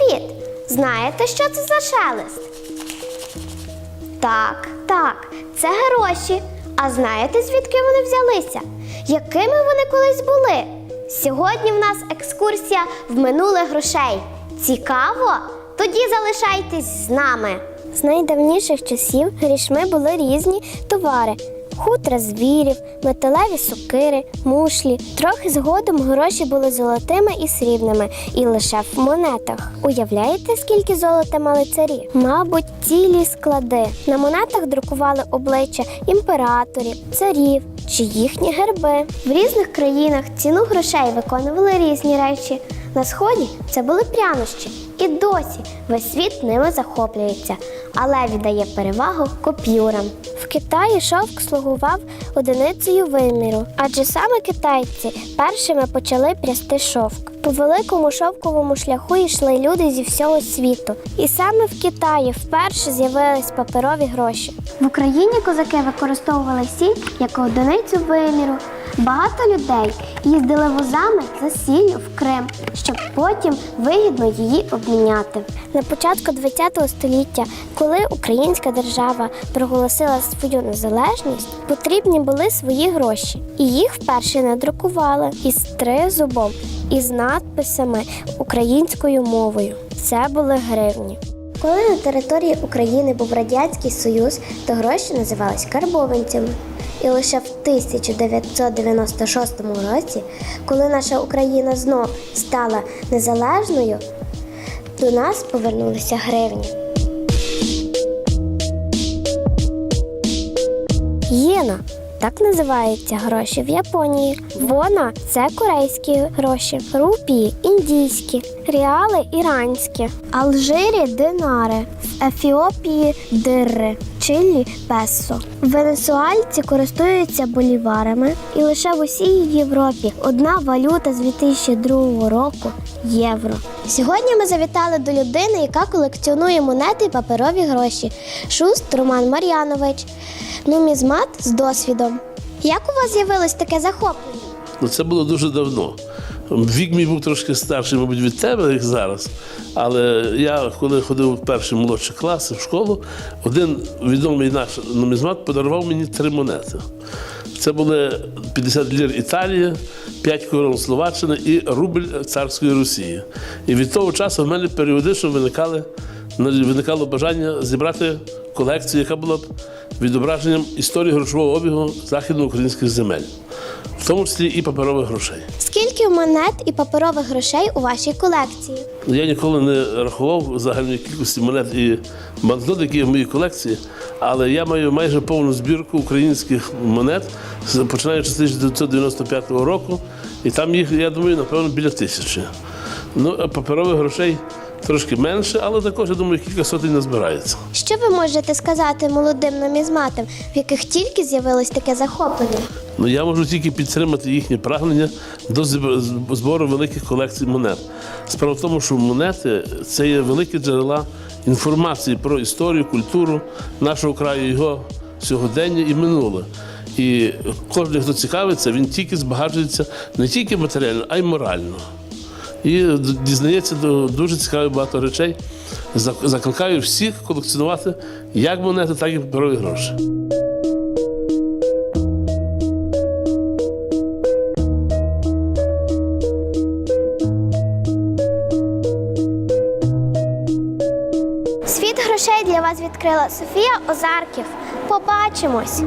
Привіт! Знаєте, що це за шелест? Так, так, це гроші. А знаєте, звідки вони взялися? Якими вони колись були? Сьогодні в нас екскурсія в минуле грошей. Цікаво? Тоді залишайтесь з нами. З найдавніших часів грішми були різні товари. Хутра звірів, металеві сокири, мушлі. Трохи згодом гроші були золотими і срібними, і лише в монетах. Уявляєте, скільки золота мали царі? Мабуть, цілі склади. На монетах друкували обличчя імператорів, царів чи їхні герби. В різних країнах ціну грошей виконували різні речі. На сході це були прянощі, і досі весь світ ними захоплюється, але віддає перевагу купюрам. В Китаї шовк слугував одиницею виміру, адже саме китайці першими почали прясти шовк. По великому шовковому шляху йшли люди зі всього світу. І саме в Китаї вперше з'явились паперові гроші. В Україні козаки використовували сіль як одиницю виміру. Багато людей їздили возами за сіллю в Крим, щоб потім вигідно її обміняти. На початку ХХ століття, коли українська держава проголосила свою незалежність, потрібні були свої гроші, і їх вперше надрукували із тризубом із надписами українською мовою. Це були гривні. Коли на території України був Радянський Союз, то гроші називались карбованцями. І лише в 1996 році, коли наша Україна знов стала незалежною, до нас повернулися гривні. Єна. Так називаються гроші в Японії. Вона це корейські гроші, рупії індійські, ріали іранські, Алжирі динари, в Ефіопії дирри, Чилі песо. Венесуальці користуються боліварами, і лише в усій Європі одна валюта з 2002 року євро. Сьогодні ми завітали до людини, яка колекціонує монети і паперові гроші. Шуст Роман Мар'янович, нумізмат з досвідом. Як у вас з'явилось таке захоплення? Ну, це було дуже давно. Вік мій був трошки старший, мабуть, від тебе, як зараз. Але я, коли ходив в перші молодші класи в школу, один відомий наш нумізмат подарував мені три монети. Це були 50 лір Італії, 5 корон Словаччини і рубль царської Росії. І від того часу в мене періодично виникали, виникало бажання зібрати колекцію, яка була б відображенням історії грошового обігу західноукраїнських земель, в тому числі і паперових грошей. Скільки монет і паперових грошей у вашій колекції? Я ніколи не рахував загальної кількості монет і банкнот, які є в моїй колекції, але я маю майже повну збірку українських монет, починаючи з 1995 року, і там їх, я думаю, напевно, біля тисячі. Ну, а паперових грошей трошки менше, але також, я думаю, кілька сотень назбирається. Що ви можете сказати молодим нумізматам, в яких тільки з'явилось таке захоплення? Ну, я можу тільки підтримати їхнє прагнення до збору великих колекцій монет. Справа в тому, що монети це є великі джерела інформації про історію, культуру нашого краю, його сьогодення і минуле. І кожен, хто цікавиться, він тільки збагачується не тільки матеріально, а й морально. І дізнається дуже цікавих багато речей. Закликаю всіх колекціонувати як монети, так і паперові гроші. Світ грошей для вас відкрила Софія Озарків. Побачимось!